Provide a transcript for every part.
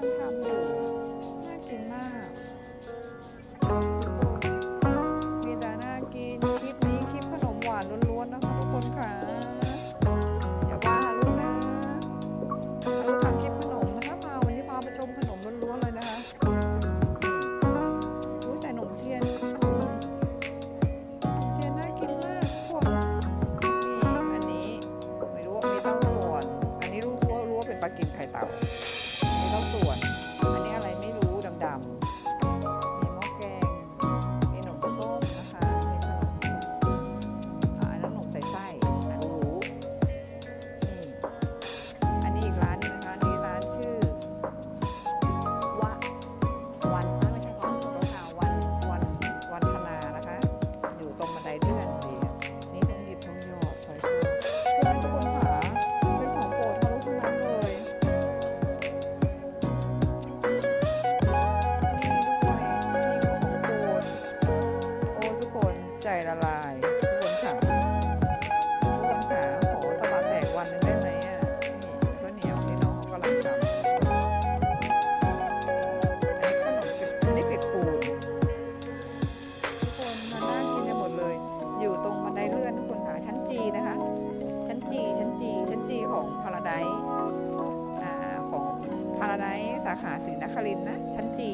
看看吧 วันไม่ใช่วันโต๊ะนาวันวันวันธนานะคะ อยู่ตรงบันไดเลื่อนนี่นี่ทองหยิบทองหยอดใส่ค่ะทุกคนคนขาเป็นของโปรดเขาทุกนั้นเลยนี่ด้วยนี่ก็ของโปรดโอ้ทุกคนใจละลาย สาขาศรีนครินนะ ชั้นจี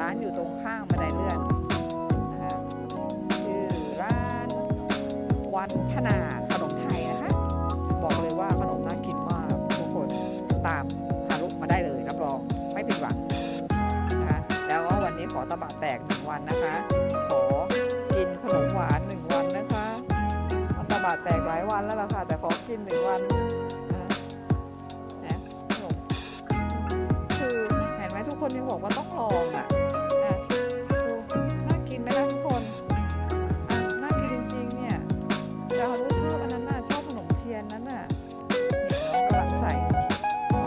ร้านอยู่ตรงข้างบันไดเลื่อนนะคะชื่อร้านวันธนาขนมไทยนะคะ บอกเลยว่าขนมน่ากินมากทุกคนตามฮารุมาได้เลยรับรองไม่ผิดหวังนะคะแล้วก็วันนี้ขอตะบะแตกหนึ่งวันนะคะ ขอกินขนมหวานหนึ่งวันนะคะตะบะแตกหลายวันแล้วล่ะค่ะแต่ขอกินหนึ่งวัน คนยังบอกว่าต้องลองอะนะดูน่ากินไหมล่ะทุกคนอะน่ากินจริงๆเนี่ยแต่ฮารุชอบอันนั้นน่ะชอบขนมเทียนนั้นน่ะนี่น้องกำลังใส่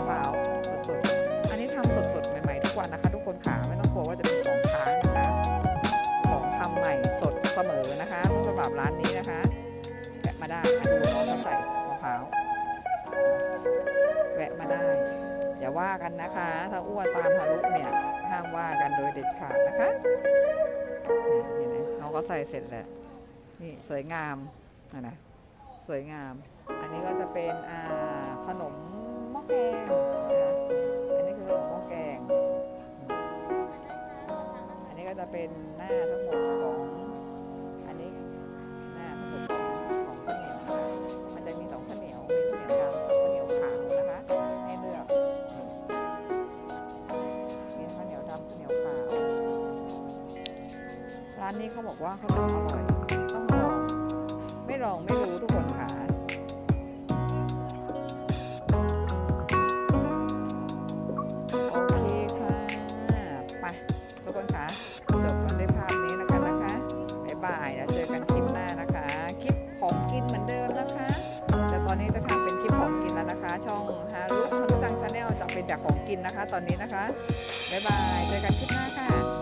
เปล่าสดๆอันนี้ทำสดๆใหม่ๆทุกวันนะคะ ทุกคนขาไม่ต้องกลัวว่าจะเป็นของค้างนะคะของทำใหม่สดเสมอนะคะสำหรับร้านนี้นะคะแวะมาได้อะดูน้องเขาใส่มะพร้าว ว่ากันนะคะ ถ้าอ้วนตามฮารุเนี่ยห้ามว่ากันโดยเด็ดขาดนะคะนี่เห็นไหมน้องเขาใส่เสร็จแล้วนี่สวยงามนะนะสวยงาม อันนี้ก็จะเป็นขนมหม้อแกงนะคะอันนี้คือขนมหม้อแกง อันนี้ก็จะเป็นหน้าทั้งหมดของ ร้านนี้เขาบอกว่าขนมอร่อย ต้องลอง ไม่ลองไม่รู้ทุกคนค่ะโอเคค่ะไปทุกคนคะจบกันด้วยภาพนี้แล้วกันนะคะบ๊ายบายแล้วเจอกันคลิปหน้านะคะ คลิปของกินเหมือนเดิมนะคะ แต่ตอนนี้จะทำเป็นคลิปของกินแล้วนะคะ ช่องฮารุฮารุจังชาแนลจะเป็นแต่ของกินนะคะ ตอนนี้นะคะบ๊ายบายเจอกันคลิปหน้าค่ะ